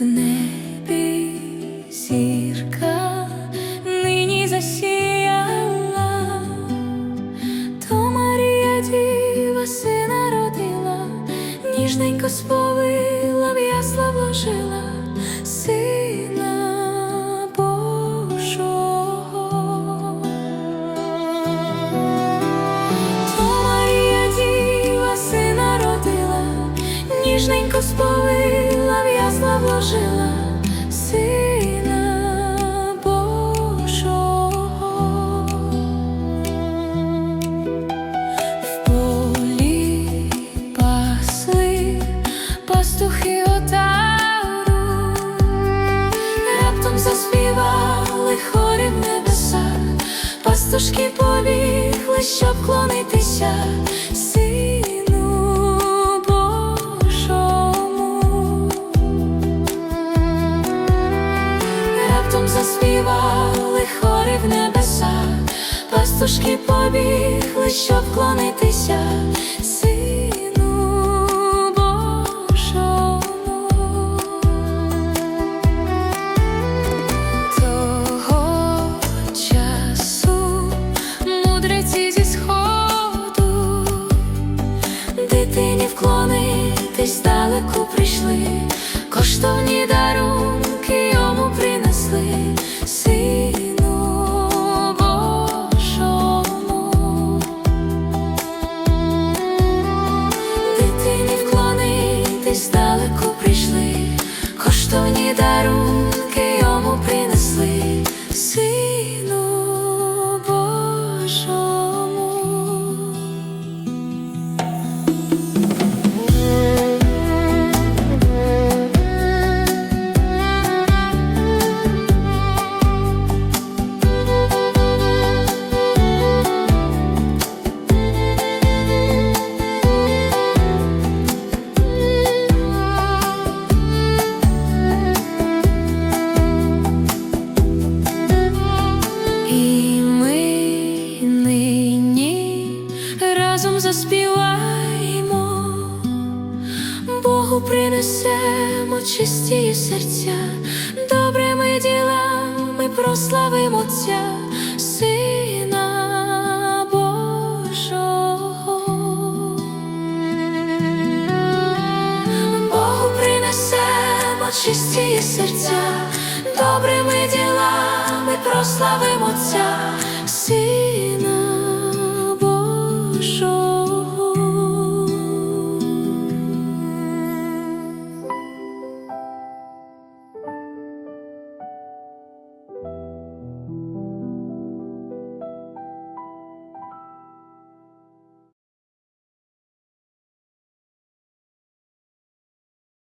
в небі нині засіяла, то Марія діва сина родила, ніжненько сповила, в ясла сина Божого. То Марія діва сина родила, ніжненько сповила, пастушки побігли, щоб клонитися сину Божому. Раптом заспівали хори в небеса, пастушки побігли, щоб клонитися вклонитись далеко прийшли, коштовні дарунки заспіваємо, Богу принесемо чисті серця, добрими ділами прославимо Отця, Сина Божого. Богу принесемо чисті серця, добрими ділами прославимо Отця,